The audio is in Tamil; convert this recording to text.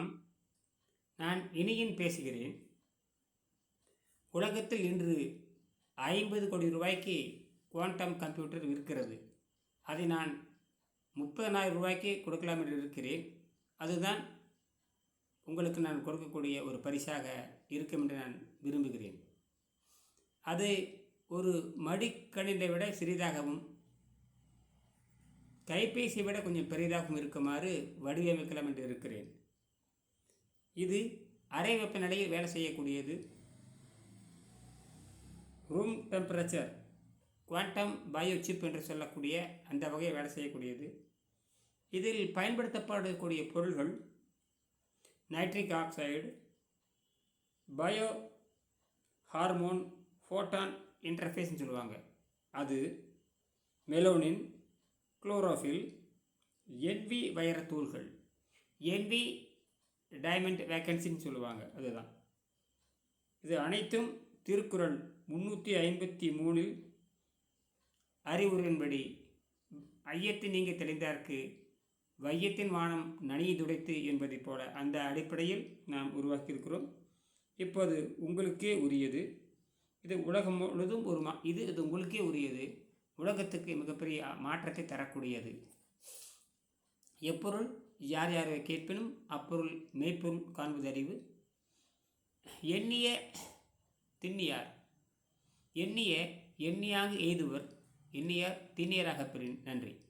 வணக்கம் நான் இனியின் பேசுகிறேன். உலகத்தில் இன்று ஐம்பது கோடி ரூபாய்க்கு குவாண்டம் கம்ப்யூட்டர் விற்கிறது அதை நான் முப்பதனாயிரம் ரூபாய்க்கு கொடுக்கலாம் என்று இருக்கிறேன். அதுதான் உங்களுக்கு நான் கொடுக்கக்கூடிய ஒரு பரிசாக இருக்கும் என்று நான் விரும்புகிறேன். அது ஒரு மடிக்கணிதை விட சிறிதாகவும் கைபேசியை விட கொஞ்சம் பெரிதாகவும் இருக்குமாறு வடிவமைக்கலாம் என்று இருக்கிறேன். இது அறை வெப்பநிலையில் வேலை செய்யக்கூடியது. Room temperature quantum bio chip என்று சொல்லக்கூடிய அந்த வகையை வேலை செய்யக்கூடியது. இதில் பயன்படுத்தப்படக்கூடிய பொருள்கள் nitric oxide bio hormone photon இன்டர்ஃபேஸ்னு சொல்லுவாங்க. அது மெலோனின் குளோரோஃபில் என்வி வைரத்தூள்கள். என்வி டைமண்ட் வேக்கன்சின்னு சொல்லுவாங்க அதுதான். இது அனைத்தும் திருக்குறள் முந்நூற்றி ஐம்பத்தி மூணில் அறிவுரையின்படி. ஐயத்தின் நீங்க தெளிந்தார்க்கு வையத்தின் வானம் நனியை துடைத்து என்பதைப் போல அந்த அடிப்படையில் நாம் உருவாக்கியிருக்கிறோம். இப்போது உங்களுக்கே உரியது. இது உலகம் முழுதும் ஒரு மா இது இது உங்களுக்கே உரியது. உலகத்துக்கு மிகப்பெரிய மாற்றத்தை தரக்கூடியது. எப்பொருள் யார் யாரை கேட்பினும் அப்பொருள் மெய்ப்பொருள் காண்பது அறிவு. எண்ணிய திண்ணியார். எண்ணிய எண்ணியாக எய்துவர். எண்ணியார் திண்ணியராக பெறின் நன்றி.